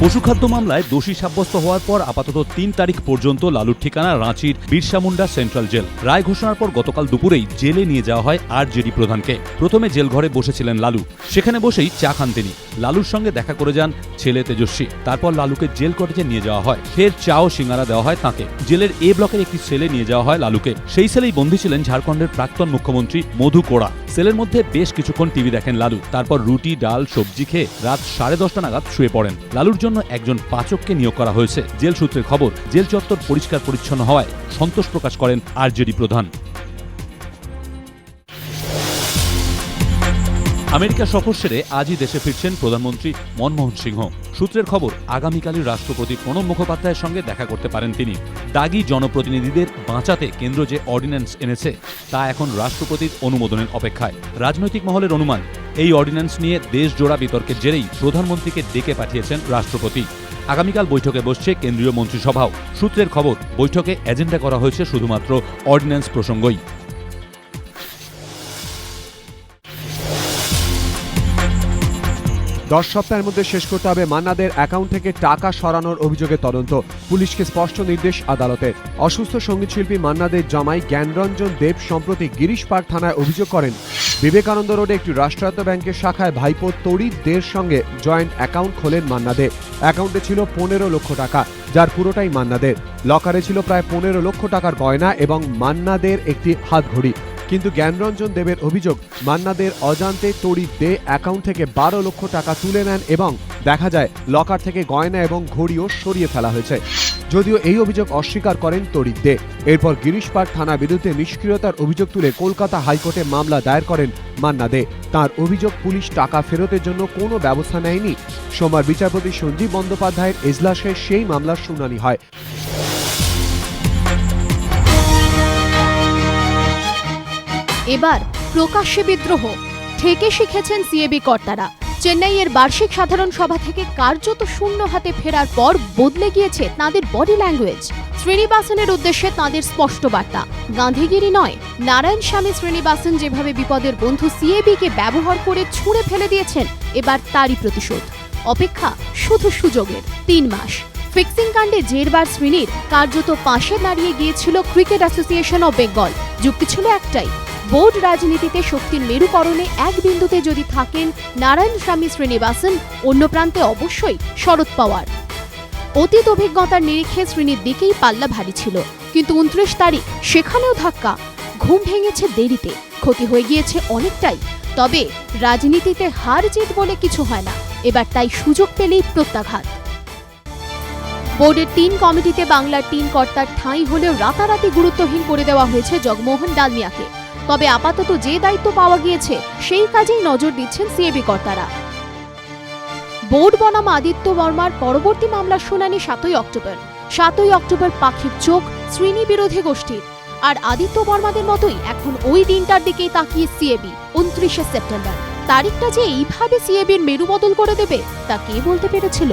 পশুখাদ্য মামলায় দোষী সাব্যস্ত হওয়ার পর আপাতত তিন তারিখ পর্যন্ত লালুর ঠিকানা রাঁচির বিরসা মুন্ডা সেন্ট্রাল জেল। রায় ঘোষণার পর গতকাল দুপুরেই জেলে নিয়ে যাওয়া হয় আর জেডি প্রধানকে। প্রথমে জেল ঘরে বসেছিলেন লালু। সেখানে বসেই চা খান তিনি। লালুর সঙ্গে দেখা করে যান ছেলে তেজস্বী। তারপর লালুকে জেল কটেজে নিয়ে যাওয়া হয়। ফের চা ও সিঙ্গারা দেওয়া হয় তাকে। জেলের এ ব্লকের একটি সেলে নিয়ে যাওয়া হয় লালুকে। সেই সেলেই বন্দী ছিলেন ঝাড়খণ্ডের প্রাক্তন মুখ্যমন্ত্রী মধু কোড়া। সেলের মধ্যে বেশ কিছুক্ষণ টিভি দেখেন লালু। তারপর রুটি, ডাল, সবজি খেয়ে রাত সাড়ে দশটা নাগাদ শুয়ে পড়েন। লালুর জন্য একজন পাচককে নিয়োগ করা হয়েছে। জেল সূত্রের খবর, জেল চত্বর পরিষ্কার পরিচ্ছন্ন হওয়ায় সন্তোষ প্রকাশ করেন আরজেডি প্রধান। আমেরিকা সফর সেরে আজই দেশে ফিরছেন প্রধানমন্ত্রী মনমোহন সিংহ। সূত্রের খবর, আগামীকালই রাষ্ট্রপতি প্রণব মুখোপাধ্যায়ের সঙ্গে দেখা করতে পারেন তিনি। দাগি জনপ্রতিনিধিদের বাঁচাতে কেন্দ্র যে অর্ডিন্যান্স এনেছে, তা এখন রাষ্ট্রপতির অনুমোদনের অপেক্ষায়। রাজনৈতিক মহলের অনুমান, এই অর্ডিন্যান্স নিয়ে দেশজোড়া বিতর্কের জেরেই প্রধানমন্ত্রীকে ডেকে পাঠিয়েছেন রাষ্ট্রপতি। আগামীকাল বৈঠকে বসছে কেন্দ্রীয় মন্ত্রিসভাও। সূত্রের খবর, বৈঠকে এজেন্ডা করা হয়েছে শুধুমাত্র অর্ডিন্যান্স প্রসঙ্গই। দশ সপ্তাহের মধ্যে শেষ করতে হবে মান্নাদের অ্যাকাউন্ট থেকে টাকা সরানোর অভিযোগের তদন্ত। পুলিশকে স্পষ্ট নির্দেশ আদালতের অসুস্থ সঙ্গীতশিল্পী মান্নাদের জামাই জ্ঞানরঞ্জন দেব সম্প্রতি গিরিশ পার্ক থানায় অভিযোগ করেন, বিবেকানন্দ রোডে একটি রাষ্ট্রায়ত্ত ব্যাংকের শাখায় ভাইপো তড়িৎ দের সঙ্গে জয়েন্ট অ্যাকাউন্ট খোলেন মান্নাদের অ্যাকাউন্টে ছিল পনেরো লক্ষ টাকা, যার পুরোটাই মান্নাদের। লকারে ছিল প্রায় পনেরো লক্ষ টাকার গয়না এবং মান্নাদের একটি হাতঘড়ি। কিন্তু জ্ঞানরঞ্জন দেবের অভিযোগ, মান্নাদের অজান্তে তড়িৎ দে অ্যাকাউন্ট থেকে বারো লক্ষ টাকা তুলে নেন এবং দেখা যায় লকার থেকে গয়না এবং ঘড়িও সরিয়ে ফেলা হয়েছে। যদিও এই অভিযোগ অস্বীকার করেন তড়িৎ দে। এরপর গিরিশ পার্ক থানা বিরুদ্ধে নিষ্ক্রিয়তার অভিযোগ তুলে কলকাতা হাইকোর্টে মামলা দায়ের করেন মান্না দে। তাঁর অভিযোগ, পুলিশ টাকা ফেরতের জন্য কোনো ব্যবস্থা নেয়নি। সোমবার বিচারপতি সঞ্জীব বন্দ্যোপাধ্যায়ের এজলাসে সেই মামলার শুনানি হয়। এবার প্রকাশ্যে বিদ্রোহ। ঠেকে শিখেছেন সিএবি কর্তারা। চেন্নাইয়ের বার্ষিক সাধারণ সভা থেকে কার্যত শূন্য হাতে ফেরার পর বদলে গিয়েছে তাদের বডি ল্যাঙ্গুয়েজ শ্রীনিবাসনের উদ্দেশ্যে তাদের স্পষ্ট বার্তা। গান্ধীগিরি নয়, নারায়ণ স্বামী শ্রীনিবাসন যেভাবে বিপদের বন্ধু সিএবিকে ব্যবহার করে ছুঁড়ে ফেলে দিয়েছেন, এবার তারই প্রতিশোধ। অপেক্ষা শুধু সুযোগের তিন মাস। ফিক্সিং কাণ্ডে জেরবার শ্রেণির কার্যত পাশে দাঁড়িয়ে গিয়েছিল ক্রিকেট অ্যাসোসিয়েশন অব বেঙ্গল। যুক্তি ছিল একটাই বোর্ড রাজনীতিতে শক্তির মেরুকরণে এক বিন্দুতে যদি থাকেন, নারায়ণ স্বামী শ্রীনিবাসন, অন্য প্রান্তে অবশ্যই শরৎ পাওয়ার। অতীত অভিজ্ঞতার নিরিখে শ্রেণির দিকেই পাল্লা ভারী ছিল। কিন্তু উনত্রিশ তারিখ, সেখানেও ধাক্কা। ঘুম ভেঙেছে দেরিতে। ক্ষতি হয়ে গিয়েছে অনেকটাই। তবে রাজনীতিতে হার জিত বলে কিছু হয় না। এবার তাই সুযোগ পেলেই প্রত্যাঘাত। বোর্ডের তিন কমিটিতে বাংলার তিন কর্তার ঠাঁই হলেও রাতারাতি গুরুত্বহীন করে দেওয়া হয়েছে জগমোহন ডালমিয়াকে। তবে আপাতত যে দায়িত্ব পাওয়া গিয়েছে, সেই কাজেই নজর দিচ্ছেন সিএবি কর্তারা। বোর্ড বনাম আদিত্য বর্মার পরবর্তী মামলার শুনানি সাতই অক্টোবর। সাতই অক্টোবর পাখির চোখ, শ্রীনি বিরোধী গোষ্ঠীর। আর আদিত্য বর্মাদের মতোই এখন ওই দিনটার দিকে তাকিয়ে সিএবি, উনত্রিশে সেপ্টেম্বর। তারিখটা যে এইভাবে সিএবির মেরু বদল করে দেবে, তা কে বলতে পেরেছিল?